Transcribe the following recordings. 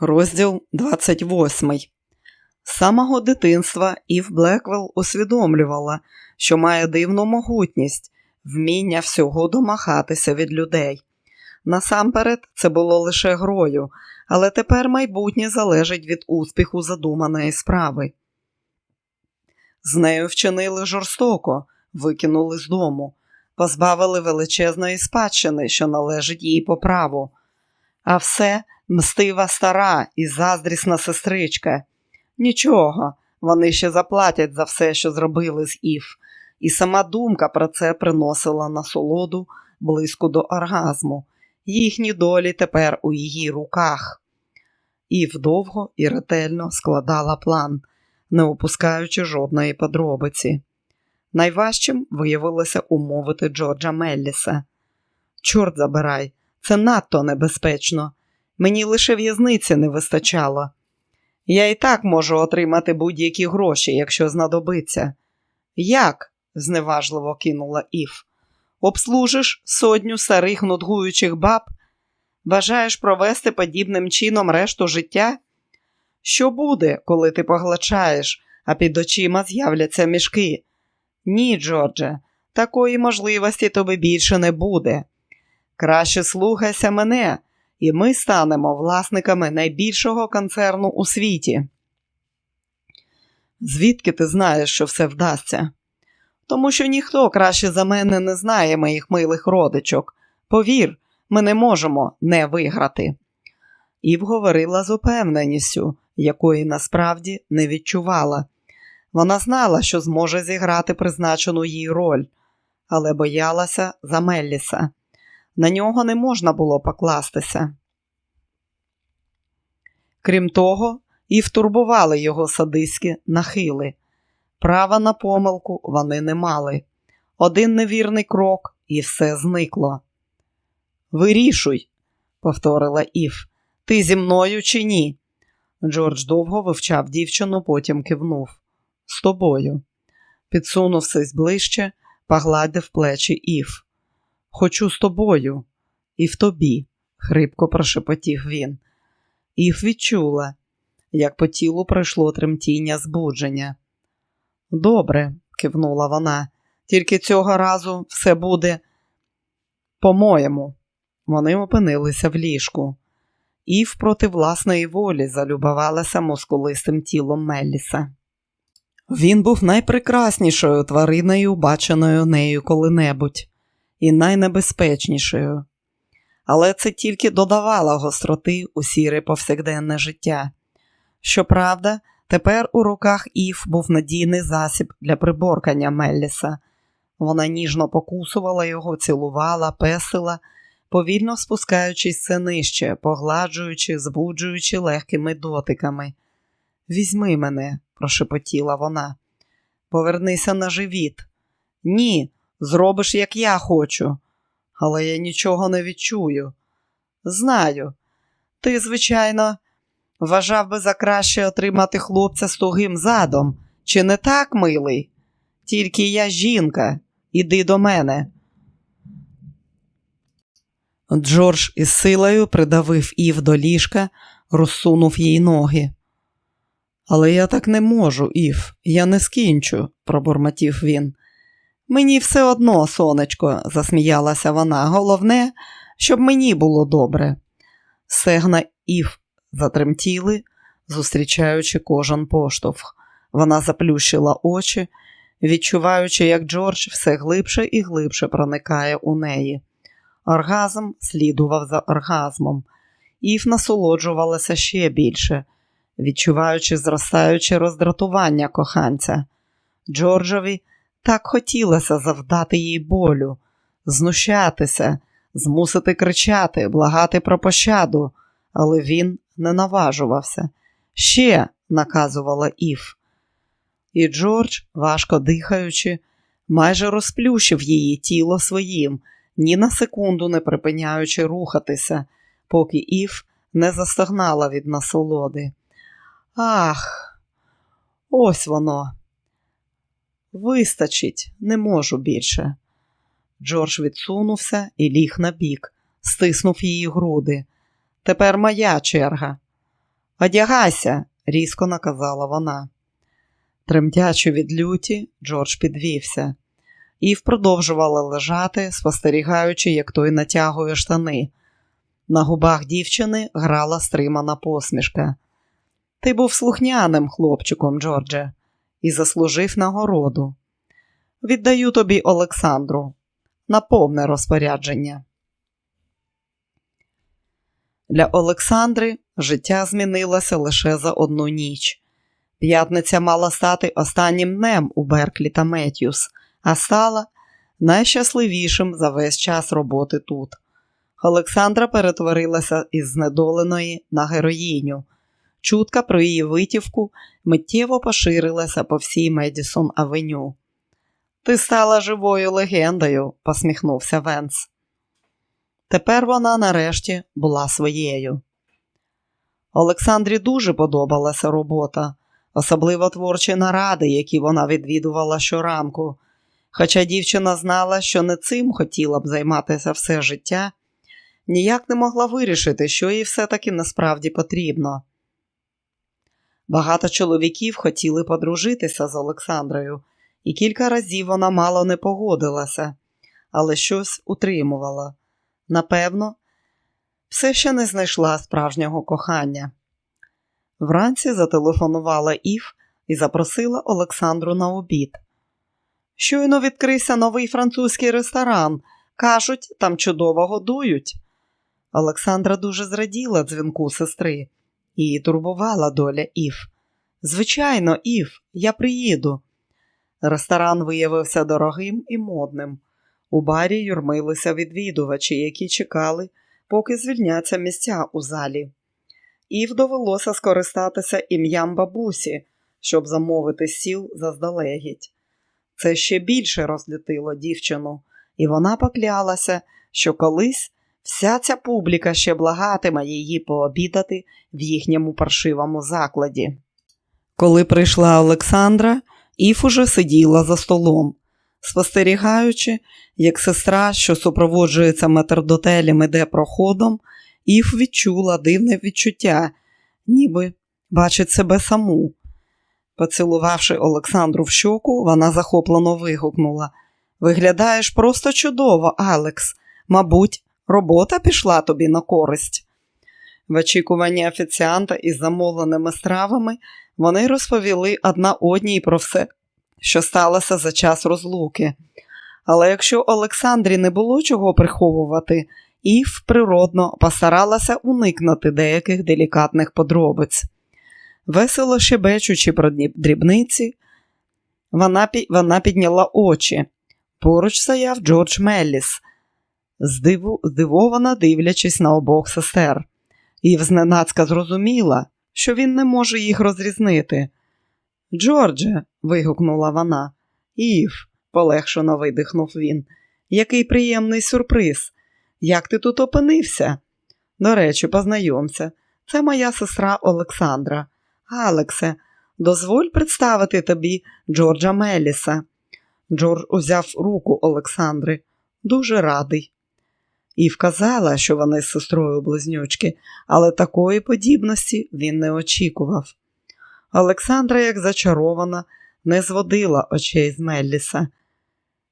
Розділ 28. З самого дитинства Ів Блеквелл усвідомлювала, що має дивну могутність, вміння всього домагатися від людей. Насамперед, це було лише грою, але тепер майбутнє залежить від успіху задуманої справи. З нею вчинили жорстоко, викинули з дому, позбавили величезної спадщини, що належить їй по праву. А все мстива стара і заздрісна сестричка. Нічого, вони ще заплатять за все, що зробили з Ів, і сама думка про це приносила насолоду близько до оргазму. Їхні долі тепер у її руках. Ів довго і ретельно складала план, не опускаючи жодної подробиці. Найважчим виявилося умовити Джорджа Мелліса. Чорт забирай, це надто небезпечно. Мені лише в'язниці не вистачало. Я і так можу отримати будь-які гроші, якщо знадобиться. Як? зневажливо кинула Ів. Обслужиш сотню старих нудгуючих баб? Бажаєш провести подібним чином решту життя? Що буде, коли ти поглачаєш, а під очима з'являться мішки? Ні, Джордже, такої можливості тобі більше не буде. Краще слухайся мене, і ми станемо власниками найбільшого концерну у світі. Звідки ти знаєш, що все вдасться? Тому що ніхто краще за мене не знає моїх милих родичок. Повір, ми не можемо не виграти. Ів говорила з упевненістю, якої насправді не відчувала. Вона знала, що зможе зіграти призначену їй роль, але боялася за Мелліса. На нього не можна було покластися. Крім того, і втурбували його садиські нахили. Права на помилку вони не мали. Один невірний крок, і все зникло. Вирішуй, повторила Ів, ти зі мною чи ні? Джордж довго вивчав дівчину, потім кивнув. З тобою. Підсунувшись ближче, погладив плечі Ів. Хочу з тобою, і в тобі, хрипко прошепотів він. Ів відчула, як по тілу пройшло тремтіння збудження. Добре, кивнула вона, тільки цього разу все буде по-моєму. Вони опинилися в ліжку. Ів проти власної волі залюбувалася мускулистим тілом Мелліса. Він був найпрекраснішою твариною, баченою нею коли-небудь, і найнебезпечнішою. Але це тільки додавало гостроти у сіре повсякденне життя. Щоправда, тепер у руках Ів був надійний засіб для приборкання Мелліса. Вона ніжно покусувала його, цілувала, песила, повільно спускаючись все нижче, погладжуючи, збуджуючи легкими дотиками. Візьми мене, прошепотіла вона. Повернися на живіт. Ні, зробиш, як я хочу, але я нічого не відчую. Знаю, ти, звичайно, вважав би за краще отримати хлопця з тугим задом, чи не так, милий? Тільки я жінка, іди до мене. Джордж із силою придавив Ів до ліжка, розсунув їй ноги. Але я так не можу, Ів, я не скінчу, пробурмотів він. Мені все одно, сонечко, засміялася вона. Головне, щоб мені було добре. Сегна Ів затремтіли, зустрічаючи кожен поштовх. Вона заплющила очі, відчуваючи, як Джордж все глибше і глибше проникає у неї. Оргазм слідував за оргазмом. Ів насолоджувалася ще більше відчуваючи зростаюче роздратування коханця. Джорджові так хотілося завдати їй болю, знущатися, змусити кричати, благати про пощаду, але він не наважувався. Ще, наказувала Ів. І Джордж, важко дихаючи, майже розплющив її тіло своїм, ні на секунду не припиняючи рухатися, поки Ів не застогнала від насолоди. Ах, ось воно. Вистачить, не можу більше. Джордж відсунувся і ліг на бік, стиснув її груди. Тепер моя черга. Одягайся, різко наказала вона. Тремтячи від люті, Джордж підвівся. Ів продовжувала лежати, спостерігаючи, як той натягує штани. На губах дівчини грала стримана посмішка. Ти був слухняним хлопчиком, Джордже, і заслужив нагороду. Віддаю тобі Олександру на повне розпорядження. Для Олександри життя змінилося лише за одну ніч. П'ятниця мала стати останнім днем у Берклі та Меттюс, а стала найщасливішим за весь час роботи тут. Олександра перетворилася із знедоленої на героїню. Чутка про її витівку миттєво поширилася по всій Медісон Авеню. Ти стала живою легендою, посміхнувся Венс. Тепер вона нарешті була своєю. Олександрі дуже подобалася робота, особливо творчі наради, які вона відвідувала щоранку. Хоча дівчина знала, що не цим хотіла б займатися все життя, ніяк не могла вирішити, що їй все-таки насправді потрібно. Багато чоловіків хотіли подружитися з Олександрою, і кілька разів вона мало не погодилася, але щось утримувала. Напевно, все ще не знайшла справжнього кохання. Вранці зателефонувала Ів і запросила Олександру на обід. Щойно відкрився новий французький ресторан. Кажуть, там чудово годують. Олександра дуже зраділа дзвінку сестри. Її турбувала доля Ів. Звичайно, Ів, я приїду. Ресторан виявився дорогим і модним. У барі юрмилися відвідувачі, які чекали, поки звільняться місця у залі. Ів довелося скористатися ім'ям бабусі, щоб замовити сіл заздалегідь. Це ще більше розлютило дівчину, і вона поклялася, що колись вся ця публіка ще благатиме її пообідати в їхньому паршивому закладі. Коли прийшла Олександра, Ів уже сиділа за столом, спостерігаючи, як сестра, що супроводжується метрдотелем, іде проходом, Ів відчула дивне відчуття, ніби бачить себе саму. Поцілувавши Олександру в щоку, вона захоплено вигукнула Виглядаєш просто чудово, Алекс. Мабуть, робота пішла тобі на користь. В очікуванні офіціанта із замовленими стравами вони розповіли одна одній про все, що сталося за час розлуки. Але якщо Олександрі не було чого приховувати, Ів природно постаралася уникнути деяких делікатних подробиць. Весело щебечучи про дрібниці, вона вона підняла очі. Поруч стояв Джордж Мелліс, здиву, здивовано дивлячись на обох сестер. Ів зненацька зрозуміла, що він не може їх розрізнити. Джордже, вигукнула вона. Ів, полегшено видихнув він. Який приємний сюрприз. Як ти тут опинився? До речі, познайомся. Це моя сестра Олександра. Алексе, дозволь представити тобі Джорджа Меліса. Джордж узяв руку Олександри. Дуже радий. І вказала, що вони з сестрою близнючки, але такої подібності він не очікував. Олександра, як зачарована, не зводила очей з Мелліса.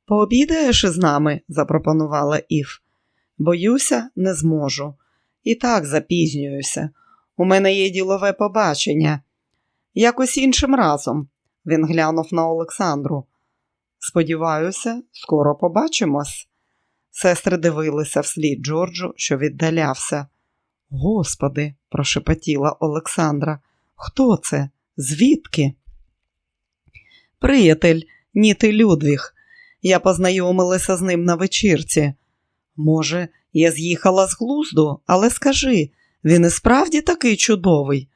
Пообідаєш із нами? запропонувала Ів. Боюся, не зможу. І так запізнююся. У мене є ділове побачення. Якось іншим разом, він глянув на Олександру. Сподіваюся, скоро побачимось. Сестри дивилися вслід Джорджу, що віддалявся. Господи, прошепотіла Олександра, хто це? Звідки? Приятель, Ніти Людвіг. Я познайомилася з ним на вечірці. Може, я з'їхала з глузду, але скажи, він і справді такий чудовий,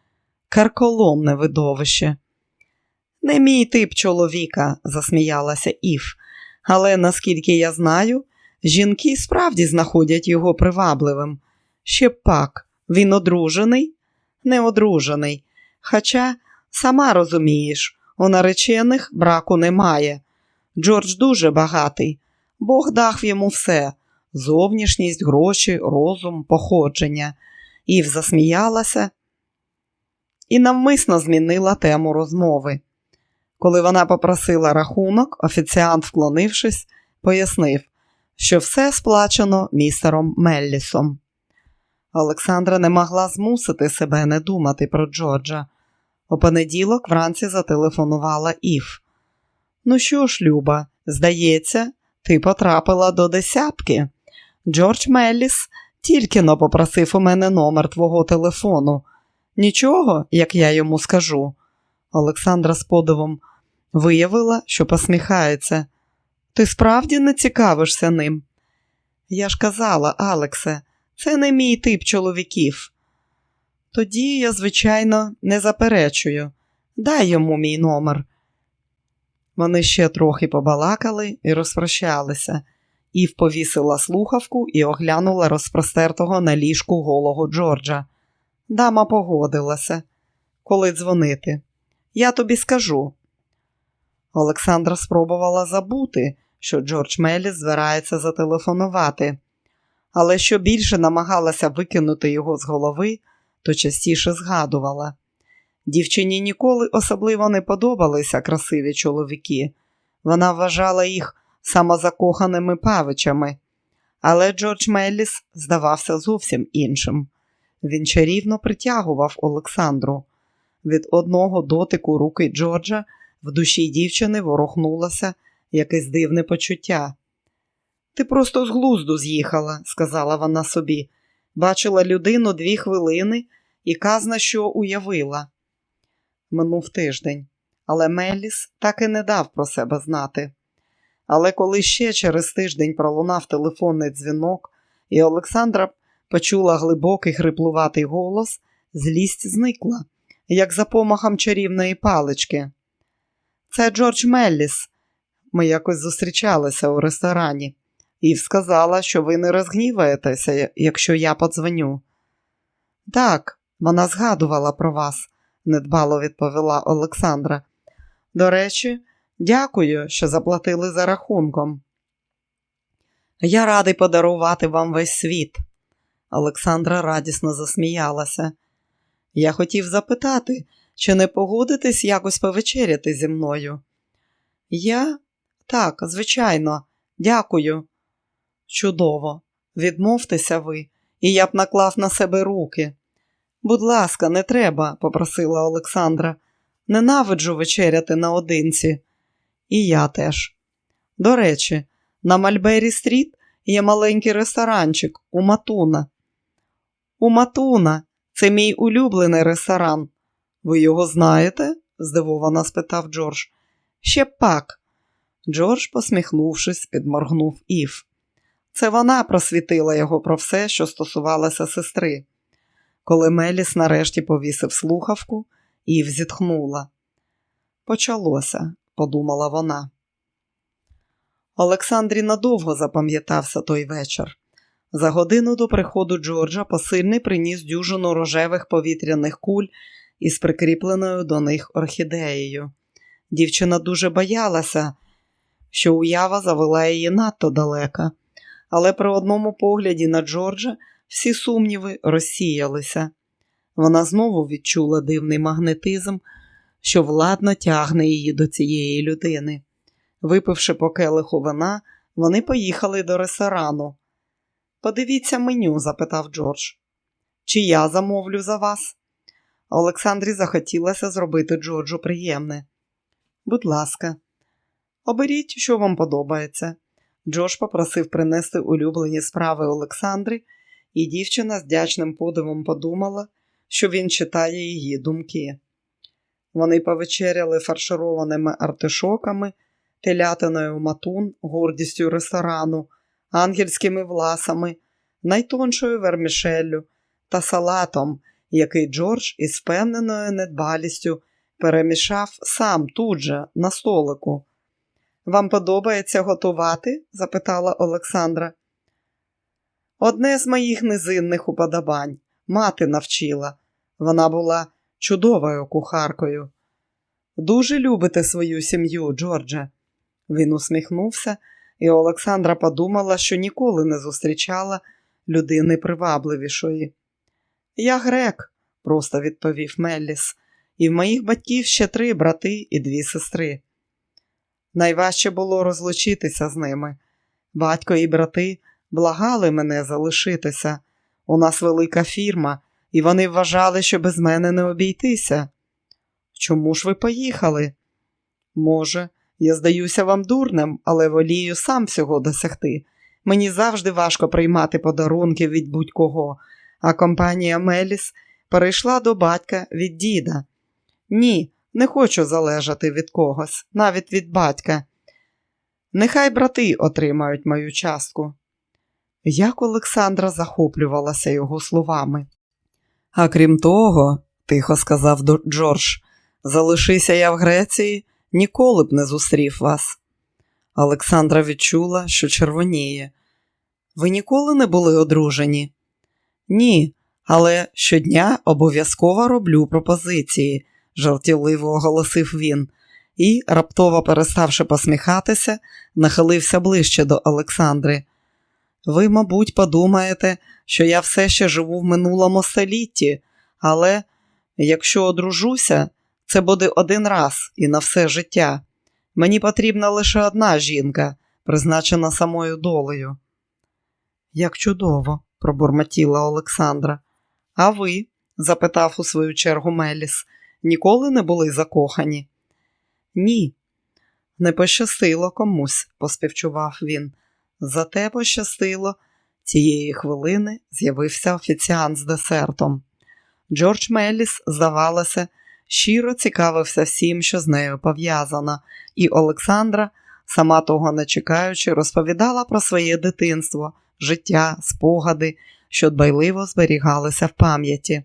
карколомне видовище. Не мій тип чоловіка, засміялася Ів, але наскільки я знаю, жінки справді знаходять його привабливим. Ще пак, він одружений, не одружений. Хоча, сама розумієш, у наречених браку немає. Джордж дуже багатий, Бог дав йому все зовнішність, гроші, розум, походження. Ів засміялася і навмисно змінила тему розмови. Коли вона попросила рахунок, офіціант, вклонившись, пояснив, що все сплачено містером Меллісом. Олександра не могла змусити себе не думати про Джорджа. У понеділок вранці зателефонувала Ів. Ну що ж, Люба, здається, ти потрапила до десятки. Джордж Мелліс тільки но попросив у мене номер твого телефону. Нічого, як я йому скажу. Олександра з подивом виявила, що посміхається. Ти справді не цікавишся ним? Я ж казала, Алексе, це не мій тип чоловіків. Тоді я, звичайно, не заперечую. Дай йому мій номер. Вони ще трохи побалакали і розпрощалися. Ів повісила слухавку і оглянула розпростертого на ліжку голого Джорджа. Дама погодилася. Коли дзвонити? Я тобі скажу. Олександра спробувала забути, що Джордж Меліс збирається зателефонувати, але що більше намагалася викинути його з голови, то частіше згадувала. Дівчині ніколи особливо не подобалися красиві чоловіки. Вона вважала їх самозакоханими павичами, але Джордж Мелліс здавався зовсім іншим. Він чарівно притягував Олександру. Від одного дотику руки Джорджа в душі дівчини ворухнулося якесь дивне почуття. Ти просто з глузду з'їхала, сказала вона собі. Бачила людину дві хвилини і казна, що уявила. Минув тиждень, але Мелліс так і не дав про себе знати. Але коли ще через тиждень пролунав телефонний дзвінок, і Олександра почула глибокий хриплуватий голос, злість зникла, як за помахом чарівної палички. Це Джордж Мелліс. Ми якось зустрічалися у ресторані. Ів сказала, що ви не розгніваєтеся, якщо я подзвоню. Так, вона згадувала про вас, недбало відповіла Олександра. До речі, дякую, що заплатили за рахунком. Я радий подарувати вам весь світ. Олександра радісно засміялася. Я хотів запитати, чи не погодитесь якось повечеряти зі мною? Я? Так, звичайно, дякую. Чудово, відмовтеся ви, і я б наклав на себе руки. Будь ласка, не треба, попросила Олександра. Ненавиджу вечеряти наодинці. І я теж. До речі, на Мальбері Стріт є маленький ресторанчик у Матуна. У Матуна, це мій улюблений ресторан. Ви його знаєте? здивовано спитав Джордж. Ще пак. Джордж, посміхнувшись, підморгнув Ів. Це вона просвітила його про все, що стосувалося сестри. Коли Меліс нарешті повісив слухавку, Ів зітхнула. Почалося, подумала вона. Олександрі надовго запам'ятався той вечір. За годину до приходу Джорджа посильний приніс дюжину рожевих повітряних куль із прикріпленою до них орхідеєю. Дівчина дуже боялася, що уява завела її надто далеко, але при одному погляді на Джорджа всі сумніви розсіялися. Вона знову відчула дивний магнетизм, що владно тягне її до цієї людини. Випивши по келиху вина, вони поїхали до ресторану. Подивіться меню, запитав Джордж. Чи я замовлю за вас? Олександрі захотілося зробити Джорджу приємне. Будь ласка, оберіть, що вам подобається. Джордж попросив принести улюблені справи Олександри, і дівчина з дячним подивом подумала, що він читає її думки. Вони повечеряли фаршированими артишоками, телятиною матун, гордістю ресторану, ангельськими власами, найтоншою вермішеллю та салатом, який Джордж із впевненою недбалістю перемішав сам тут же, на столику. Вам подобається готувати? запитала Олександра. Одне з моїх низинних уподобань. Мати навчила. Вона була чудовою кухаркою. Дуже любите свою сім'ю, Джордже. Він усміхнувся, і Олександра подумала, що ніколи не зустрічала людини привабливішої. Я грек, просто відповів Мелліс. І в моїх батьків ще три брати і дві сестри. Найважче було розлучитися з ними. Батько і брати благали мене залишитися. У нас велика фірма, і вони вважали, що без мене не обійтися. Чому ж ви поїхали? Може, я здаюся вам дурним, але волію сам всього досягти. Мені завжди важко приймати подарунки від будь-кого, а компанія Меліс перейшла до батька від діда. Ні, не хочу залежати від когось, навіть від батька. Нехай брати отримають мою частку. Як Олександра захоплювалася його словами. А крім того, тихо сказав Джордж, залишися я в Греції, ніколи б не зустрів вас. Олександра відчула, що червоніє. Ви ніколи не були одружені? Ні, але щодня обов'язково роблю пропозиції, жартівливо оголосив він, і, раптово переставши посміхатися, нахилився ближче до Олександри. Ви, мабуть, подумаєте, що я все ще живу в минулому столітті, але якщо одружуся, це буде один раз і на все життя. Мені потрібна лише одна жінка, призначена самою долею. Як чудово, пробурмотіла Олександра. А ви? запитав у свою чергу Меліс, ніколи не були закохані? Ні, не пощастило комусь, поспівчував він. Зате пощастило. Цієї хвилини з'явився офіціант з десертом. Джордж Меліс, здавалося, щиро цікавився всім, що з нею пов'язано, і Олександра, сама того не чекаючи, розповідала про своє дитинство, життя, спогади, що дбайливо зберігалися в пам'яті.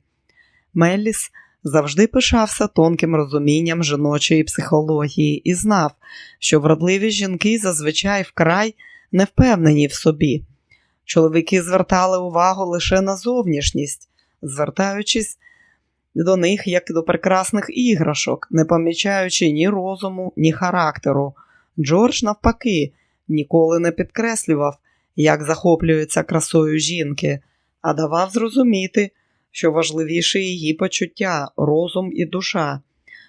Меліс завжди пишався тонким розумінням жіночої психології і знав, що вродливі жінки зазвичай вкрай не впевнені в собі. Чоловіки звертали увагу лише на зовнішність, звертаючись до них як до прекрасних іграшок, не помічаючи ні розуму, ні характеру. Джордж, навпаки, ніколи не підкреслював, як захоплюється красою жінки, а давав зрозуміти, що важливіше її почуття, розум і душа,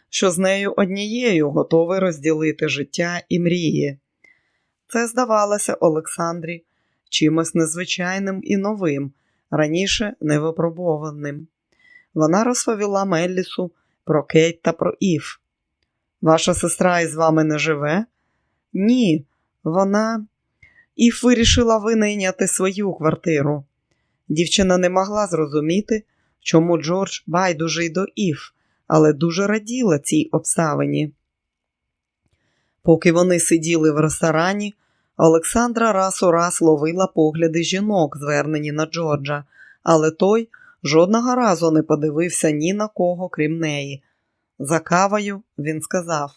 що з нею однією готовий розділити життя і мрії. Це здавалося Олександрі чимось незвичайним і новим, раніше невипробованим. Вона розповіла Меллісу про Кейт та про Ів. Ваша сестра із вами не живе? Ні, вона. Ів вирішила винайняти свою квартиру. Дівчина не могла зрозуміти, чому Джордж байдужий до Ів, але дуже раділа цій обставині. Поки вони сиділи в ресторані, Олександра раз у раз ловила погляди жінок, звернені на Джорджа, але той жодного разу не подивився ні на кого, крім неї. За кавою він сказав: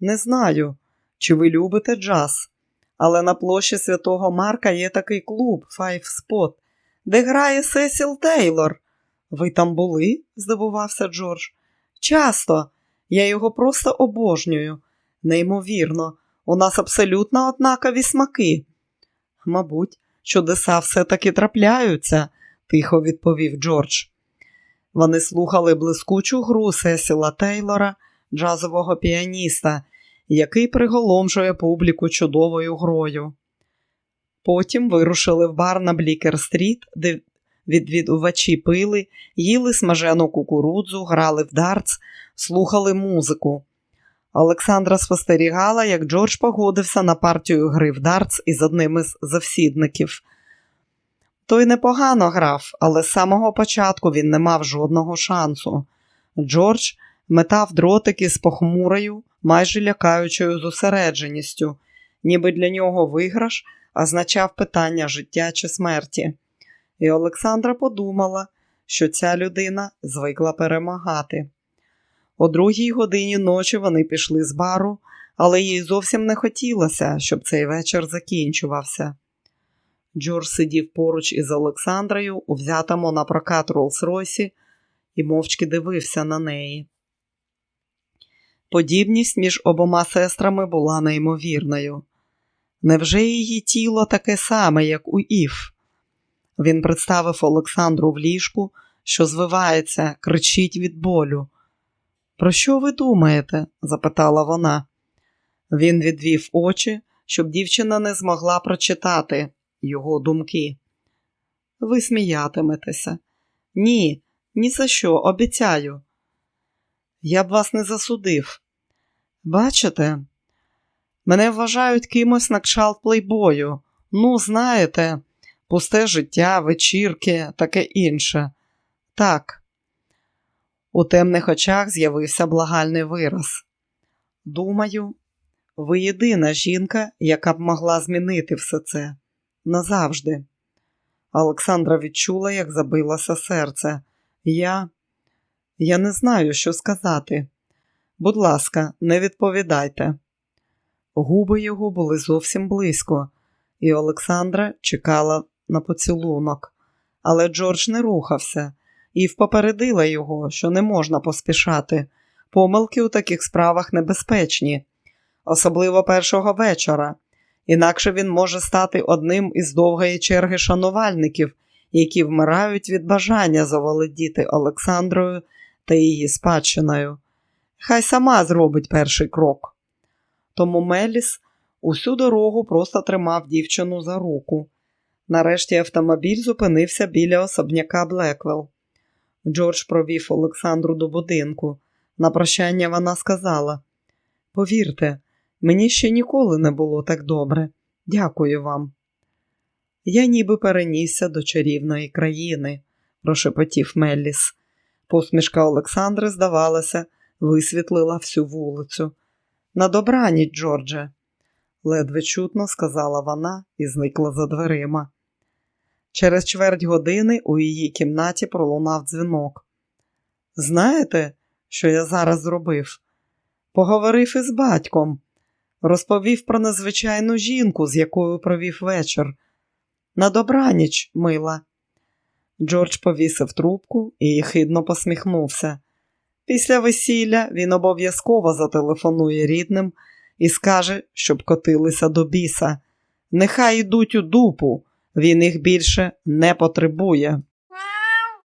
Не знаю, чи ви любите джаз, але на площі Святого Марка є такий клуб Five Spot, де грає Сесіл Тейлор. Ви там були? здивувався Джордж. Часто. Я його просто обожнюю. Неймовірно, у нас абсолютно однакові смаки. Мабуть, чудеса все-таки трапляються, тихо відповів Джордж. Вони слухали блискучу гру Сесіла Тейлора, джазового піаніста, який приголомжує публіку чудовою грою. Потім вирушили в бар на Блікер-стріт, де відвідувачі пили, їли смажену кукурудзу, грали в дартс, слухали музику. Олександра спостерігала, як Джордж погодився на партію гри в дартс із одним із завсідників. Той непогано грав, але з самого початку він не мав жодного шансу. Джордж метав дротики з похмурою, майже лякаючою зосередженістю, ніби для нього виграш означав питання життя чи смерті. І Олександра подумала, що ця людина звикла перемагати. О другій годині ночі вони пішли з бару, але їй зовсім не хотілося, щоб цей вечір закінчувався. Джордж сидів поруч із Олександрою у взятому на прокат Роллс-Ройсі і мовчки дивився на неї. Подібність між обома сестрами була неймовірною. Невже її тіло таке саме, як у Ів? Він представив Олександру в ліжку, що звивається, кричить від болю. Про що ви думаєте? запитала вона. Він відвів очі, щоб дівчина не змогла прочитати його думки. Ви сміятиметеся. Ні, ні за що, обіцяю. Я б вас не засудив. Бачите, мене вважають кимось на кшалт плейбою. Ну, знаєте, пусте життя, вечірки, таке інше. Так. У темних очах з'явився благальний вираз. Думаю, ви єдина жінка, яка б могла змінити все це назавжди. Олександра відчула, як забилося серце. Я. Я не знаю, що сказати. Будь ласка, не відповідайте. Губи його були зовсім близько, і Олександра чекала на поцілунок. Але Джордж не рухався і попередила його, що не можна поспішати. Помилки у таких справах небезпечні, особливо першого вечора. Інакше він може стати одним із довгої черги шанувальників, які вмирають від бажання заволодіти Олександрою та її спадщиною. Хай сама зробить перший крок. Тому Меліс усю дорогу просто тримав дівчину за руку. Нарешті автомобіль зупинився біля особняка Блеквелл. Джордж провів Олександру до будинку. На прощання вона сказала: Повірте, мені ще ніколи не було так добре. Дякую вам. Я ніби перенісся до чарівної країни, прошепотів Мелліс. Посмішка Олександри, здавалося, висвітлила всю вулицю. На добраніч, Джордже, ледве чутно сказала вона і зникла за дверима. Через чверть години у її кімнаті пролунав дзвінок. Знаєте, що я зараз зробив? Поговорив із батьком, розповів про незвичайну жінку, з якою провів вечір. На добраніч, мила. Джордж повісив трубку і хидно посміхнувся. Після весілля він обов'язково зателефонує рідним і скаже, щоб котилися до біса. Нехай йдуть у дупу, він їх більше не потребує.